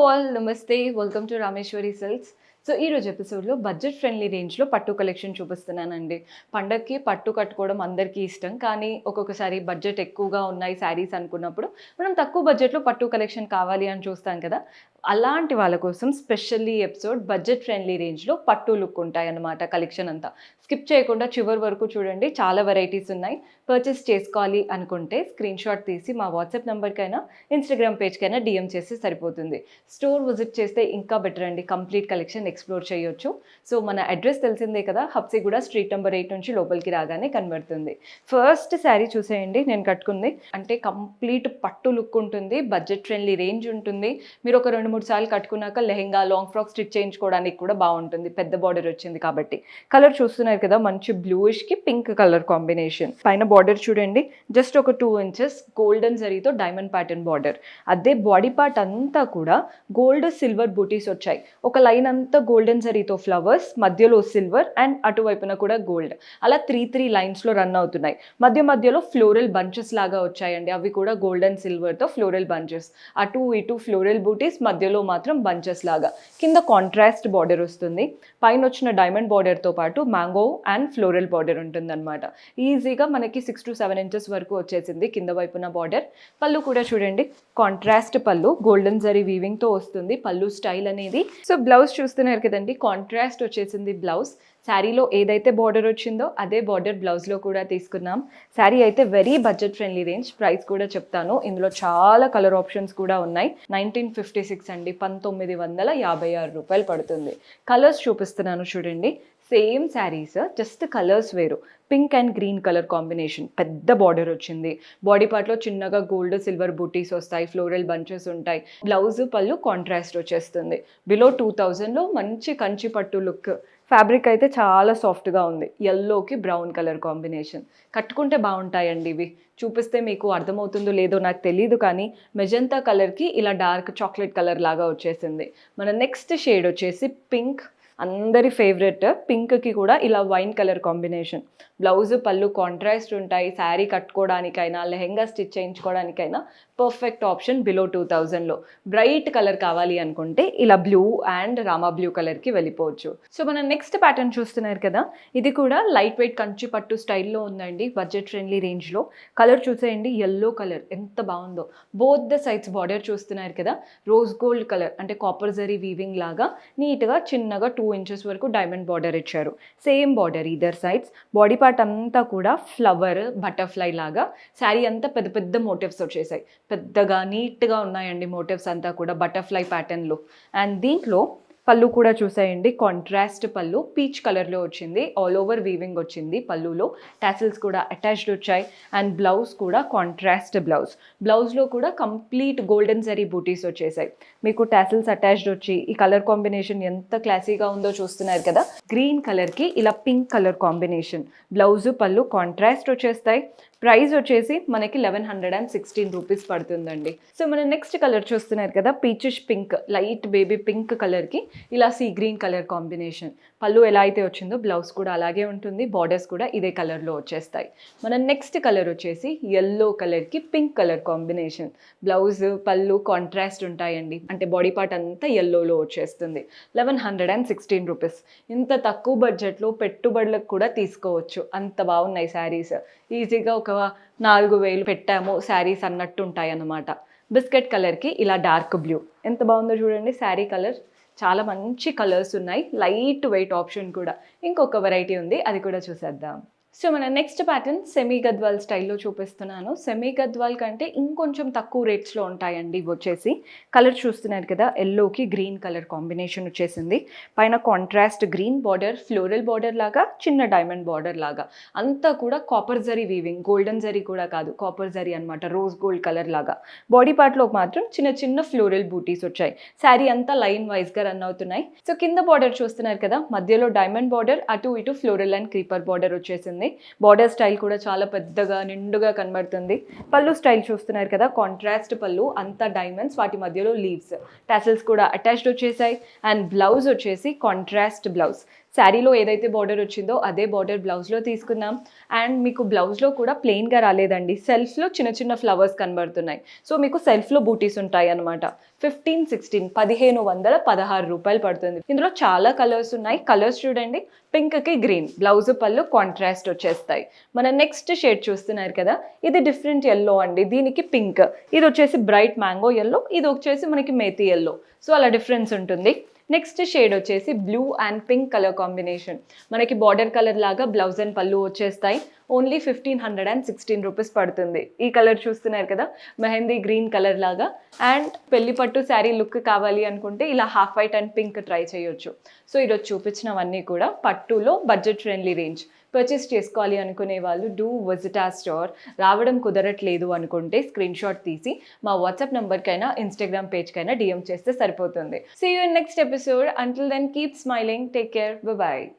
All namaste welcome to Rameshwari sells so ఈ రోజు ఎపిసోడ్లో బడ్జెట్ ఫ్రెండ్లీ రేంజ్లో పట్టు కలెక్షన్ చూపిస్తున్నానండి. పండగకి పట్టు కట్టుకోవడం అందరికీ ఇష్టం. కానీ ఒక్కొక్కసారి బడ్జెట్ ఎక్కువగా ఉన్నాయి శారీస్ అనుకున్నప్పుడు మనం తక్కువ బడ్జెట్లో పట్టు కలెక్షన్ కావాలి అని చూస్తాం కదా. అలాంటి వాళ్ళ కోసం స్పెషల్లీ ఎపిసోడ్ బడ్జెట్ ఫ్రెండ్లీ రేంజ్లో పట్టు లుక్ ఉంటాయి అన్నమాట కలెక్షన్ అంతా. స్కిప్ చేయకుండా చివరి వరకు చూడండి చాలా వెరైటీస్ ఉన్నాయి. పర్చేస్ చేసుకోవాలి అనుకుంటే స్క్రీన్ షాట్ తీసి మా వాట్సాప్ నెంబర్కైనా ఇన్స్టాగ్రామ్ పేజ్కైనా డిఎం చేస్తే సరిపోతుంది. స్టోర్ విజిట్ చేస్తే ఇంకా బెటర్ అండి కంప్లీట్ కలెక్షన్ ఎక్స్ప్లోర్ చేయొచ్చు. సో మన అడ్రస్ తెలిసిందే కదా హబ్సిగూడ స్ట్రీట్ నెంబర్ ఎయిట్ నుంచి లోపలికి రాగానే కనబడుతుంది. ఫస్ట్ శారీ చూసేయండి నేను కట్టుకుంది. అంటే కంప్లీట్ పట్టు లుక్ ఉంటుంది బడ్జెట్ ఫ్రెండ్లీ రేంజ్ ఉంటుంది. మీరు ఒక రెండు మూడు సార్లు కట్టుకున్నాక లెహెంగా లాంగ్ ఫ్రాక్ స్టిచ్ చేయించుకోవడానికి కూడా బాగుంటుంది. పెద్ద బార్డర్ వచ్చింది కాబట్టి. కలర్ చూస్తున్నారు కదా మంచి బ్లూయిష్కి పింక్ కలర్ కాంబినేషన్ పైన బార్డర్ చూడండి. జస్ట్ ఒక టూ ఇంచెస్ గోల్డెన్ జరీతో డైమండ్ ప్యాటర్న్ బార్డర్ అదే బాడీ పార్ట్ అంతా కూడా గోల్డ్ సిల్వర్ బూటీస్ వచ్చాయి. ఒక లైన్ అంతా గోల్డెన్ జరీతో ఫ్లవర్స్ మధ్యలో సిల్వర్ అండ్ అటువైపున కూడా గోల్డ్ అలా త్రీ త్రీ లైన్స్లో రన్ అవుతున్నాయి. మధ్య మధ్యలో ఫ్లోరల్ బంచెస్ లాగా వచ్చాయండి. అవి కూడా గోల్డెన్ సిల్వర్తో ఫ్లోరల్ బంచెస్ అటు ఇటు ఫ్లోరల్ బూటీస్ మధ్యలో మాత్రం బంచెస్ లాగా. కింద కాంట్రాస్ట్ బార్డర్ వస్తుంది. పైన వచ్చిన డైమండ్ బార్డర్తో పాటు మ్యాంగో అండ్ ఫ్లోరల్ బార్డర్ ఉంటుందన్నమాట. ఈజీగా మనకి సిక్స్ టు సెవెన్ ఇంచెస్ వరకు వచ్చేసింది కింద వైపున బార్డర్ పళ్ళు కూడా చూడండి. కాంట్రాస్ట్ పళ్ళు గోల్డెన్ జరీ వీవింగ్తో వస్తుంది పళ్ళు స్టైల్ అనేది. సో బ్లౌజ్ చూస్తున్నారు కదండి. కాంట్రాస్ట్ వచ్చేసింది బ్లౌజ్ శారీలో ఏదైతే బార్డర్ వచ్చిందో అదే బార్డర్ బ్లౌజ్లో కూడా తీసుకున్నాం శారీ అయితే very budget friendly range price కూడా చెప్తాను. ఇందులో చాలా కలర్ ఆప్షన్స్ కూడా ఉన్నాయి. నైన్టీన్ ఫిఫ్టీ సిక్స్ అండి పంతొమ్మిది వందల యాభై ఆరు రూపాయలు పడుతుంది. కలర్స్ చూపిస్తున్నాను చూడండి. సేమ్ శారీస్ జస్ట్ కలర్స్ వేరు. Pink and green colour combination పెద్ద బార్డర్ వచ్చింది. బాడీ పార్ట్లో చిన్నగా గోల్డ్ సిల్వర్ బూటీస్ వస్తాయి ఫ్లోరల్ బంచెస్ ఉంటాయి. బ్లౌజ్ పళ్ళు కాంట్రాస్ట్ వచ్చేస్తుంది. బిలో టూ థౌజండ్లో మంచి కంచి పట్టు లుక్ ఫ్యాబ్రిక్ అయితే చాలా సాఫ్ట్గా ఉంది. ఎల్లోకి బ్రౌన్ కలర్ కాంబినేషన్ కట్టుకుంటే బాగుంటాయండి ఇవి. చూపిస్తే మీకు అర్థమవుతుందో లేదో నాకు తెలియదు కానీ మెజంతా కలర్కి ఇలా డార్క్ చాక్లెట్ కలర్ లాగా వచ్చేసింది. మన నెక్స్ట్ షేడ్ వచ్చేసి పింక్ అందరి ఫేవరెట్ పింక్కి కూడా ఇలా వైన్ కలర్ కాంబినేషన్. బ్లౌజ్ పళ్ళు కాంట్రాస్ట్ ఉంటాయి శారీ కట్టుకోవడానికైనా లెహెంగా స్టిచ్ చేయించుకోవడానికైనా పర్ఫెక్ట్ ఆప్షన్ బిలో టూ థౌజండ్లో. బ్రైట్ కలర్ కావాలి అనుకుంటే ఇలా బ్లూ అండ్ రామా బ్లూ కలర్కి వెళ్ళిపోవచ్చు. సో మనం నెక్స్ట్ ప్యాటర్న్ చూస్తున్నారు కదా ఇది కూడా లైట్ వెయిట్ కంచి పట్టు స్టైల్లో ఉందండి బడ్జెట్ ఫ్రెండ్లీ రేంజ్లో. కలర్ చూసేయండి ఎల్లో కలర్ ఎంత బాగుందో. బోత్ ద సైడ్స్ బార్డర్ చూస్తున్నారు కదా రోజ్ గోల్డ్ కలర్ అంటే కాపర్ జరీ వీవింగ్ లాగా నీట్గా చిన్నగా టూ ఇంచెస్ వరకు డైమండ్ బార్డర్ ఇచ్చారు. సేమ్ బార్డర్ ఇదర్ సైడ్స్ బాడీ పార్ట్ అంతా కూడా ఫ్లవర్ బటర్ఫ్లై లాగా. శారీ అంతా పెద్ద పెద్ద మోటివ్స్ వచ్చేసాయి పెద్దగా నీట్గా ఉన్నాయండి మోటివ్స్ అంతా కూడా బటర్ఫ్లై ప్యాటర్న్లో అండ్ దీంట్లో పళ్ళు కూడా చూసేయండి. కాంట్రాస్ట్ పళ్ళు. పీచ్ కలర్లో వచ్చింది. ఆల్ ఓవర్ వీవింగ్ వచ్చింది పళ్ళులో. టాసిల్స్ కూడా అటాచ్డ్ వచ్చాయి. అండ్ బ్లౌజ్ కూడా కాంట్రాస్ట్ బ్లౌజ్ బ్లౌజ్లో కూడా కంప్లీట్ గోల్డెన్ జరీ బూటీస్ వచ్చేసాయి. మీకు టాసిల్స్ అటాచ్డ్ వచ్చి ఈ కలర్ కాంబినేషన్ ఎంత క్లాసీగా ఉందో చూస్తున్నారు కదా? గ్రీన్ కలర్కి ఇలా పింక్ కలర్ కాంబినేషన్ బ్లౌజ్ పళ్ళు కాంట్రాస్ట్ వచ్చేస్తాయి. ప్రైస్ వచ్చేసి మనకి eleven hundred and sixteen rupees పడుతుందండి. సో మనం నెక్స్ట్ కలర్ చూస్తున్నారు కదా peachish pink light baby pink కలర్కి ఇలా సీ గ్రీన్ కలర్ కాంబినేషన్. పళ్ళు ఎలా అయితే వచ్చిందో బ్లౌజ్ కూడా అలాగే ఉంటుంది బార్డర్స్ కూడా ఇదే కలర్లో వచ్చేస్తాయి. మన నెక్స్ట్ కలర్ వచ్చేసి ఎల్లో కలర్కి పింక్ కలర్ కాంబినేషన్. బ్లౌజ్ పళ్ళు కాంట్రాస్ట్ ఉంటాయండి. అంటే బాడీ పార్ట్ అంతా ఎల్లోలో వచ్చేస్తుంది. Eleven hundred and sixteen rupees. ఇంత తక్కువ బడ్జెట్లో పెట్టుబడులకు కూడా తీసుకోవచ్చు. అంత బాగున్నాయి శారీస్. ఈజీగా ఒక నాలుగు వేలు పెట్టాము శారీస్ అన్నట్టు ఉంటాయి అన్నమాట బిస్కెట్ కలర్కి ఇలా డార్క్ బ్లూ. ఎంత బాగుందో చూడండి శారీ కలర్. చాలా మంచి కలర్స్ ఉన్నాయి. లైట్ వెయిట్ ఆప్షన్ కూడా. ఇంకొక వెరైటీ ఉంది అది కూడా చూసేద్దాం. సో మన నెక్స్ట్ ప్యాటర్న్ సెమీ గద్వాల్ స్టైల్లో చూపిస్తున్నాను. సెమీ గద్వాల్ కంటే ఇంకొంచెం తక్కువ రేట్స్లో ఉంటాయండి ఇవి వచ్చేసి. కలర్ చూస్తున్నారు కదా ఎల్లోకి గ్రీన్ కలర్ కాంబినేషన్ వచ్చేసింది. పైన contrast green border floral border లాగా చిన్న డైమండ్ బార్డర్ లాగా. అంతా కూడా copper zari weaving golden zari కూడా కాదు కాపర్ జరీ అనమాట రోజ్ గోల్డ్ కలర్ లాగా. బాడీ పార్ట్లో మాత్రం చిన్న చిన్న ఫ్లోరల్ బూటీస్ వచ్చాయి. శారీ అంతా లైన్ వైజ్గా రన్ అవుతున్నాయి. సో కింద బార్డర్ చూస్తున్నారు కదా మధ్యలో డైమండ్ బార్డర్ అటు ఇటు ఫ్లోరల్ అండ్ క్రీపర్ బార్డర్ వచ్చేసింది. బార్డర్ స్టైల్ కూడా చాలా పెద్దగా నిండుగా కనబడుతుంది. పళ్ళు స్టైల్ చూస్తున్నారు కదా కాంట్రాస్ట్ పళ్ళు అంతా డైమండ్స్ వాటి మధ్యలో లీవ్స్ టాసిల్స్ కూడా అటాచ్డ్ వచ్చేసాయి. అండ్ బ్లౌజ్ వచ్చేసి కాంట్రాస్ట్ బ్లౌజ్ శారీలో ఏదైతే బార్డర్ వచ్చిందో అదే బార్డర్ బ్లౌజ్లో తీసుకున్నాం అండ్ మీకు బ్లౌజ్లో కూడా ప్లెయిన్గా రాలేదండి. సెల్ఫ్లో చిన్న చిన్న ఫ్లవర్స్ కనబడుతున్నాయి. సో మీకు సెల్ఫ్లో బూటీస్ ఉంటాయి అనమాట ఫిఫ్టీన్ సిక్స్టీన్ పదిహేను వందల పదహారు రూపాయలు పడుతుంది. ఇందులో చాలా కలర్స్ ఉన్నాయి. కలర్స్ చూడండి. పింక్కి గ్రీన్ బ్లౌజ్ పళ్ళు కాంట్రాస్ట్ వచ్చేస్తాయి. మన నెక్స్ట్ షేడ్ చూస్తున్నారు కదా ఇది డిఫరెంట్ ఎల్లో అండి. దీనికి పింక్ ఇది వచ్చేసి బ్రైట్ మ్యాంగో ఎల్లో ఇది వచ్చేసి మనకి మేతి ఎల్లో సో అలా డిఫరెన్స్ ఉంటుంది. నెక్స్ట్ షేడ్ వచ్చేసి blue and pink colour combination మనకి బార్డర్ కలర్ లాగా బ్లౌజ్ అండ్ పళ్ళు వచ్చేస్తాయి. Only fifteen hundred and sixteen rupees పడుతుంది. ఈ కలర్ చూస్తున్నారు కదా? మెహందీ గ్రీన్ కలర్ లాగా. అండ్ పెళ్ళి పట్టు శారీ లుక్ కావాలి అనుకుంటే ఇలా half white and pink try చేయొచ్చు. సో ఈరోజు చూపించినవన్నీ కూడా పట్టులో బడ్జెట్ ఫ్రెండ్లీ రేంజ్ పర్చేస్ చేసుకోవాలి అనుకునే వాళ్ళు డూ విజిట్ ఆ స్టోర్ రావడం కుదరట్లేదు అనుకుంటే స్క్రీన్ షాట్ తీసి మా వాట్సాప్ నెంబర్కైనా ఇన్స్టాగ్రామ్ పేజ్కైనా డిఎం చేస్తే సరిపోతుంది. See you in next episode until then keep smiling take care bye